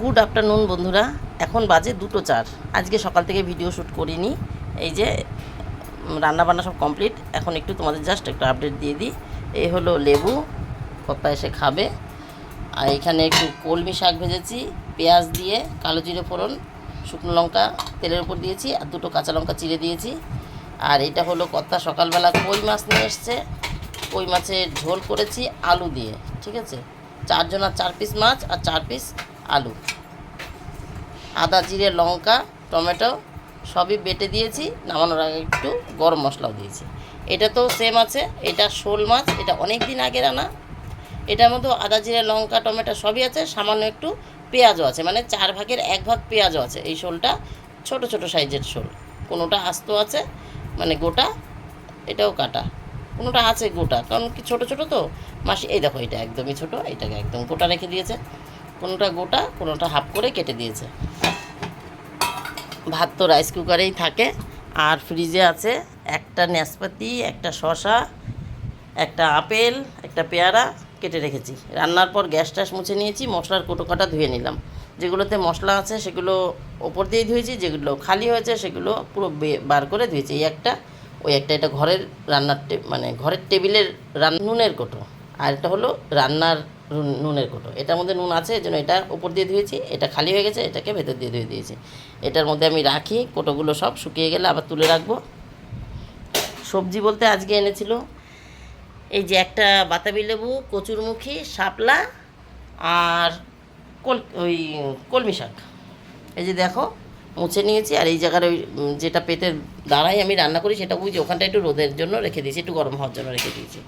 Good afternoon বন্ধুরা, এখন বাজে দুটো চার। আজকে সকাল থেকে ভিডিও শ্যুট করিনি, এই যে রান্না বান্না সব কমপ্লিট, এখন একটু তোমাদের জাস্ট একটু আপডেট দিয়ে দিই। এই হলো লেবু কপ্পা এসে খাবে। আর এখানে একটু কলমি শাক ভেজেছি, পেঁয়াজ দিয়ে, কালো জিরে ফোড়ন, শুকনো লঙ্কা তেলের উপর দিয়েছি, আর দুটো কাঁচা লঙ্কা চিড়ে দিয়েছি। আর এটা হলো কর্তা সকালবেলা কই মাছ নিয়ে এসছে, কই মাছের ঝোল করেছি আলু দিয়ে, ঠিক আছে? চারজন আর চার পিস মাছ, আর চার পিস আলু। আদা, জিরে, লঙ্কা, টমেটো সবই বেটে দিয়েছি। নামানোর আগে একটু গরম মশলাও দিয়েছি। এটা তো সেম আছে। এটা শোল মাছ, এটা অনেক দিন আগের আনা এটার মধ্যে আদা, জিরে, লঙ্কা, টমেটো সবই আছে। সামান্য একটু পেঁয়াজও আছে। মানে চার ভাগের এক ভাগ পেঁয়াজও আছে এই শোলটা। ছোট ছোট সাইজের শোল। কোনোটা আস্ত আছে মানে গোটা, এটাও কাটা। কোনোটা আছে গোটা। কারণ কি ছোট ছোট তো? মাসি এই দেখো, এটা একদমই ছোট। এটাকে একদম গোটা রেখে দিয়েছে। কোনোটা গোটা, কোনোটা হাফ করে কেটে দিয়েছে। ভাত তো রাইস কুকারেই থাকে। আর ফ্রিজে আছে একটা নাশপাতি, একটা শশা একটা আপেল, একটা পেয়ারা কেটে রেখেছি। রান্নার পর গ্যাস ট্যাস মুছে নিয়েছি, মশলার কোটো কাটা ধুয়ে নিলাম। যেগুলোতে মশলা আছে সেগুলো ওপর দিয়ে ধুয়েছি, যেগুলো খালি হয়েছে সেগুলো পুরো বার করে ধুয়েছি। এই একটা, ওই একটা, এটা ঘরের রান্নার মানে ঘরের টেবিলের রান নুনের কোটো। আর এটা হলো রান্নার নুন- নুনের কোটো। এটার মধ্যে নুন আছে এই জন্য এটা উপর দিয়ে ধুয়েছি এটা খালি হয়ে গেছে, এটাকে ভেতর দিয়ে ধুয়ে দিয়েছি। এটার মধ্যে আমি রাখি, কোটোগুলো সব শুকিয়ে গেলে আবার তুলে রাখব। সবজি বলতে আজকে এনেছিল, এই যে একটা বাতাবি লেবু, কচুরমুখী, শাপলা আর কল ওই কলমি শাক। এই যে দেখো, মুছে নিয়েছি, আর এই জায়গার ওই যেটা পেতে দাঁড়াই আমি রান্না করি, সেটা যে ওখানটা একটু রোদের জন্য রেখে দিয়েছি, একটু গরম হওয়ার জন্য রেখে দিয়েছি।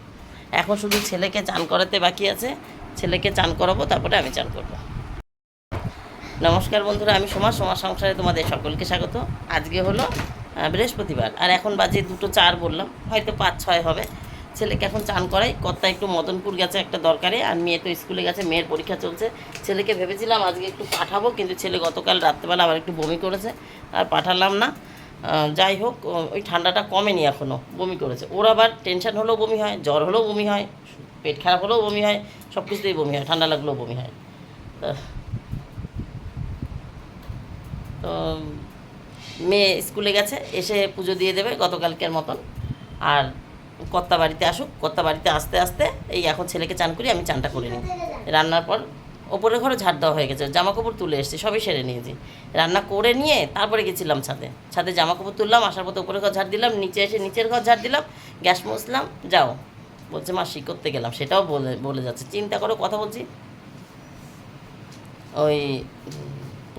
এখন শুধু ছেলেকে চান করাতে বাকি আছে। ছেলেকে চান করাবো, তারপরে আমি চান করব। নমস্কার বন্ধুরা, আমি সমাজ সমাজ সংসারে তোমাদের সকলকে স্বাগত। আজকে হলো বৃহস্পতিবার, আর এখন বাজে দুটো চার বললাম, হয়তো পাঁচ ছয় হবে। ছেলেকে এখন চান করাই, কর্তা একটু মদনপুর গেছে একটা দরকারে, আর মেয়ে তো স্কুলে গেছে, মেয়ের পরীক্ষা চলছে। ছেলেকে ভেবেছিলাম আজকে একটু পাঠাবো, কিন্তু ছেলে গতকাল রাত্রেবেলা আবার একটু বমি করেছে, আর পাঠালাম না। যাই হোক ওই ঠান্ডাটা কমেনি এখনও বমি করেছে। ওর আবার টেনশন হলেও বমি হয়, জ্বর হলেও বমি হয়, পেট খারাপ হলেও বমি হয় সব কিছুতেই বমি হয়, ঠান্ডা লাগলেও বমি হয়। তা, মেয়ে স্কুলে গেছে, এসে পুজো দিয়ে দেবে গতকালকের মতন। আর কর্তা বাড়িতে আসুক, কর্তা বাড়িতে আসতে আসতে এই এখন ছেলেকে চান করি, আমি চানটা করে নিই। রান্নার পর ওপরের ঘরে ঝাড় দেওয়া হয়ে গেছে জামা কাপড় তুলে এসেছি, সবই সেরে নিয়েছি। রান্না করে নিয়ে তারপরে গেছিলাম ছাদে। ছাদে জামা কাপড় তুললাম, আসার পথে উপরের ঘর ঝাড় দিলাম, নিচে এসে নিচের ঘর ঝাড় দিলাম, গ্যাস মুছলাম, যাও। বলছে, মা শি করতে গেলাম সেটাও বলে বলে যাচ্ছে। চিন্তা করো, কথা বলছি। ওই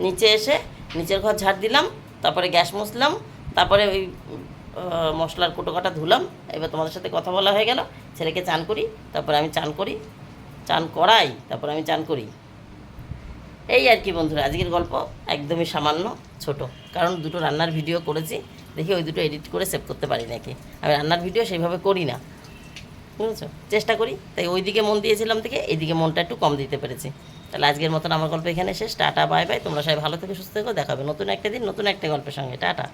নিচে এসে নিচের ঘর ঝাড় দিলাম, তারপরে গ্যাস মুছলাম, তারপরে ওই মশলার কুটো কাটা ধুলাম। এবার তোমাদের সাথে কথা বলা হয়ে গেল। ছেলেকে চান করি, তারপরে আমি চান করি। চান করাই, তারপরে আমি চান করি। এই আর কি বন্ধুরা, আজকের গল্প একদমই সামান্য, ছোট। কারণ দুটো রান্নার ভিডিও করেছি, দেখি ওই দুটো এডিট করে সেভ করতে পারি নাকি। আমি রান্নার ভিডিও সেইভাবে করি না। বুঝেছ? চেষ্টা করি, তাই ওই দিকে মন দিয়েছিলাম থেকে এইদিকে মনটা একটু কম দিতে পেরেছি। তাহলে আজকের মতন আমার গল্প এখানে শেষ। Tata, bye bye. তোমরা সবাই ভালো থেকে, সুস্থ থেকে। দেখাবে নতুন একটা দিন, নতুন একটা গল্পের সঙ্গে। টাটা।